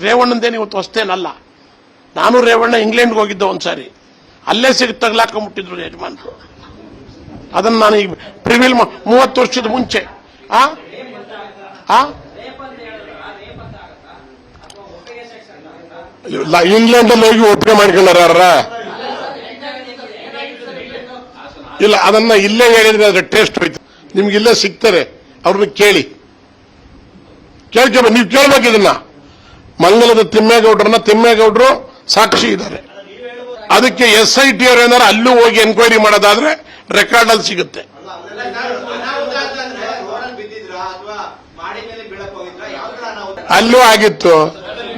ರೇವಣ್ಣಂದೇನು ಇವತ್ತು ಹೊಸ್ತೇನಲ್ಲ ನಾನು ರೇವಣ್ಣ ಇಂಗ್ಲೆಂಡ್ಗೆ ಹೋಗಿದ್ದೆ ಒಂದ್ಸಾರಿ. ಅಲ್ಲೇ ಸಿಗಿ ತಗ್ಲಾಕೊಂಡ್ಬಿಟ್ಟಿದ್ರು ಯಜಮಾನ್ರು. ಅದನ್ನ ನಾನು ಈಗ ಪ್ರಿವಿಲ್ ಮೂವತ್ತು ವರ್ಷದ ಮುಂಚೆ. ಆ? ಆ? ಇಲ್ಲ ಇಂಗ್ಲೆಂಡ್ ಅಲ್ಲಿ ಹೋಗಿ ಒಪ್ಪಿಗೆ ಮಾಡ್ಕೊಂಡಾರ ಇಲ್ಲ, ಅದನ್ನ ಇಲ್ಲೇ ಹೇಳಿದ್ರೆ ಅದ್ರ ಟೇಸ್ಟ್ ಹೋಯ್ತು. ನಿಮ್ಗೆ ಇಲ್ಲೇ ಸಿಗ್ತಾರೆ. ಅವ್ರನ್ನ ಕೇಳಿ. ಕೇಳ್ಕೊಬ ನೀವು ಕೇಳ್ಬೇಕು ಇದನ್ನ. ಮಂಗಲದ ತಿಮ್ಮೇಗೌಡ್ರನ್ನ ತಿಮ್ಮೇಗೌಡರು ಸಾಕ್ಷಿ ಇದ್ದಾರೆ. ಅದಕ್ಕೆ ಎಸ್ ಐ ಟಿ ಅವರು ಏನಾರು ಅಲ್ಲೂ ಹೋಗಿ ಎನ್ಕ್ವೈರಿ ಮಾಡೋದಾದ್ರೆ ರೆಕಾರ್ಡ್ ಅಲ್ಲಿ ಸಿಗುತ್ತೆ. ಅಲ್ಲೂ ಆಗಿತ್ತು.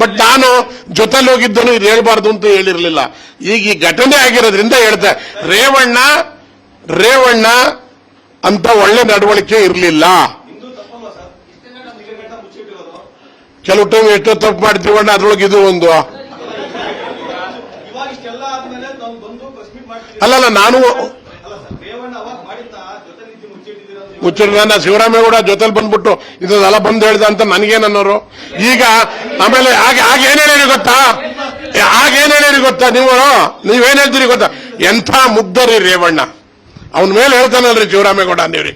ಬಟ್ ನಾನು ಜೊತೆಲಿ ಹೋಗಿದ್ದನು ಇದು ಹೇಳ್ಬಾರ್ದು ಅಂತ ಹೇಳಿರ್ಲಿಲ್ಲ. ಈಗ ಈ ಘಟನೆ ಆಗಿರೋದ್ರಿಂದ ಹೇಳ್ದೆ, ರೇವಣ್ಣ ರೇವಣ್ಣ ಅಂತ ಒಳ್ಳೆ ನಡವಳಿಕೆ ಇರಲಿಲ್ಲ. ಕೆಲವು ಟೈಮ್ ಎಷ್ಟೋ ತಪ್ಪು ಮಾಡ್ತೀವಣ್ಣ ಅದ್ರೊಳಗೆ ಇದು ಒಂದು. ಅಲ್ಲಲ್ಲ ನಾನು ನನ್ನ ಶಿವರಾಮೇಗೌಡ ಜೊತೆಲಿ ಬಂದ್ಬಿಟ್ಟು ಇದೆಲ್ಲ ಬಂದು ಹೇಳ್ದ ಅಂತ ನನಗೇನನ್ನೋರು ಈಗ ಆಮೇಲೆ ಆಗ ಆಗ ಏನ್ ಹೇಳಿರಿ ಗೊತ್ತಾ? ಆಗ ಹೇಳಿ ಹೇಳಿರಿ ಗೊತ್ತಾ ನೀವು? ನೀವೇನ್ ಹೇಳ್ತೀರಿ ಗೊತ್ತಾ? ಎಂಥ ಮುಗ್ಧರಿ ರೇವಣ್ಣ. ಅವನ ಮೇಲೆ ಹೇಳ್ತಾನಲ್ರಿ ಶಿವರಾಮೇಗೌಡ ಅಂದೇವ್ರಿ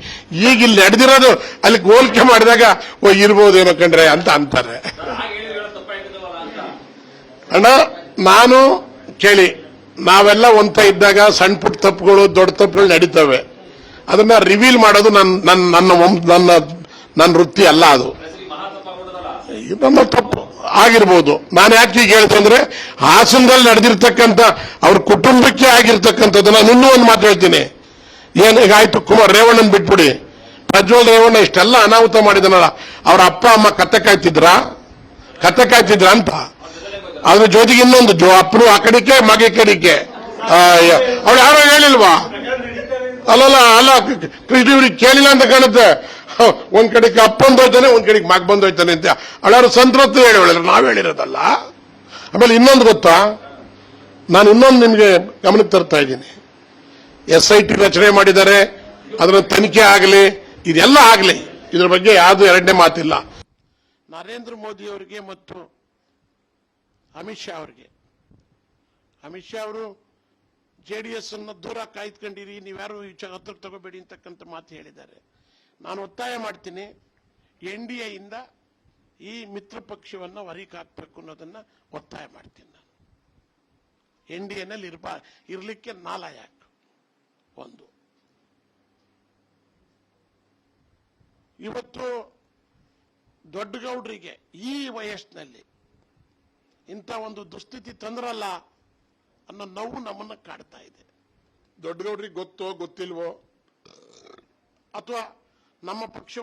ಈಗ ಇಲ್ಲಿ ನಡೆದಿರೋದು ಅಲ್ಲಿ ಹೋಲಿಕೆ ಮಾಡಿದಾಗ, ಓ ಇರ್ಬೋದೇನೋ ಕಂಡ್ರೆ ಅಂತ ಅಂತಾರೆ. ಅಣ್ಣ, ನಾನು ಕೇಳಿ, ನಾವೆಲ್ಲ ಒಂತ ಇದ್ದಾಗ ಸಣ್ಣ ಪುಟ್ಟ ತಪ್ಪುಗಳು, ದೊಡ್ಡ ತಪ್ಪುಗಳು ನಡೀತವೆ. ಅದನ್ನ ರಿವೀಲ್ ಮಾಡೋದು ನನ್ನ ನನ್ನ ನನ್ನ ನನ್ನ ವೃತ್ತಿ ಅಲ್ಲ ಅದು. ನಮ್ಮ ತಪ್ಪು ಆಗಿರ್ಬೋದು. ನಾನು ಯಾಕೆ ಈಗ ಹೇಳ್ತಂದ್ರೆ ಹಾಸನದಲ್ಲಿ ನಡೆದಿರ್ತಕ್ಕಂಥ, ಅವ್ರ ಕುಟುಂಬಕ್ಕೆ ಆಗಿರ್ತಕ್ಕಂಥದ್ದು ನಾನು ಇನ್ನೂ ಒಂದು ಮಾತು ಹೇಳ್ತೀನಿ ಏನು ಈಗ ಆಯ್ತು ಕುಮಾರ್ ರೇವಣ್ಣನ್ ಬಿಟ್ಬಿಡಿ. ಪ್ರಜ್ವಲ್ ರೇವಣ್ಣ ಇಷ್ಟೆಲ್ಲ ಅನಾಹುತ ಮಾಡಿದನಲ್ಲ, ಅವರ ಅಪ್ಪ, ಅಮ್ಮ ಕತ್ತೆ ಕಾಯ್ತಿದ್ರ? ಕತ್ತೆ ಕಾಯ್ತಿದ್ರ ಅಂತ? ಅದ್ರ ಜೊತೆಗೆ ಇನ್ನೊಂದು ಜೋ ಅಪ್ಪನು ಆ ಕಡಿಕೆ ಮಗ ಕಡಿಕೆ ಅವ್ರು ಯಾರೋ ಹೇಳಿಲ್ವಾ? ಅಲ್ಲಲ್ಲ, ಅಲ್ಲ, ಕೃಷ್ಣ ಇವ್ರಿಗೆ ಕೇಳಿಲ್ಲ ಅಂತ ಕಾಣುತ್ತೆ. ಒಂದ್ ಕಡೆಗೆ ಅಪ್ಪ ಬಂದೋಯ್ತಾನೆ ಒಂದ್ ಕಡೆಗೆ ಮಗ ಬಂದೋಯ್ತಾನೆ ಅಂತ. ಅವಳಾರು ಸಂತ್ರತ್ತು ಹೇಳಿ ನಾವ್ ಹೇಳಿರೋದಲ್ಲ? ಆಮೇಲೆ ಇನ್ನೊಂದು ಗೊತ್ತಾ? ನಾನು ಇನ್ನೊಂದು ನಿಮ್ಗೆ ಗಮನಕ್ಕೆ ತರ್ತಾ ಇದ್ದೀನಿ. ಎಸ್ ರಚನೆ ಮಾಡಿದ್ದಾರೆ, ಅದರ ತನಿಖೆ ಆಗಲಿ, ಇದೆಲ್ಲ ಆಗಲಿ, ಇದರ ಬಗ್ಗೆ ಯಾವುದು ಎರಡನೇ ಮಾತಿಲ್ಲ. ನರೇಂದ್ರ ಮೋದಿ ಅವರಿಗೆ ಮತ್ತು ಅಮಿತ್ ಶಾ ಅವರಿಗೆ. ಅಮಿತ್ ಶಾ ಅವರು ಜೆ ಡಿ ಎಸ್ ಅನ್ನು ದೂರ ಕಾಯ್ದುಕೊಂಡಿರಿ, ನೀವ್ಯಾರು ವಿಚಾರ ಹತ್ರಕ್ಕೆ ತಗೋಬೇಡಿ ಅಂತಕ್ಕಂಥ ಮಾತು ಹೇಳಿದ್ದಾರೆ. ನಾನು ಒತ್ತಾಯ ಮಾಡ್ತೀನಿ, ಎನ್ ಡಿ ಎಯಿಂದ ಈ ಮಿತ್ರ ಪಕ್ಷವನ್ನು ಹೊರಗೆ ಹಾಕ್ಬೇಕು ಅನ್ನೋದನ್ನ ಒತ್ತಾಯ ಮಾಡ್ತೀನಿ ನಾನು. ಎನ್ ಡಿ ಎನಲ್ಲಿ ಇರ್ಬಾ ಇರಲಿಕ್ಕೆ ನಾಲಾಯಕ್ ಒಂದು. ಇವತ್ತು ದೊಡ್ಡಗೌಡರಿಗೆ ಈ ವಯಸ್ಸಿನಲ್ಲಿ ಇಂಥ ಒಂದು ದುಸ್ಥಿತಿ ತಂದ್ರಲ್ಲ ಅನ್ನೋ ನೋವು ನಮ್ಮನ್ನ ಕಾಡ್ತಾ ಇದೆ. ದೊಡ್ಡಗೌಡ್ರಿಗೆ ಗೊತ್ತೋ ಗೊತ್ತಿಲ್ವೋ? ಅಥವಾ ನಮ್ಮ ಪಕ್ಷ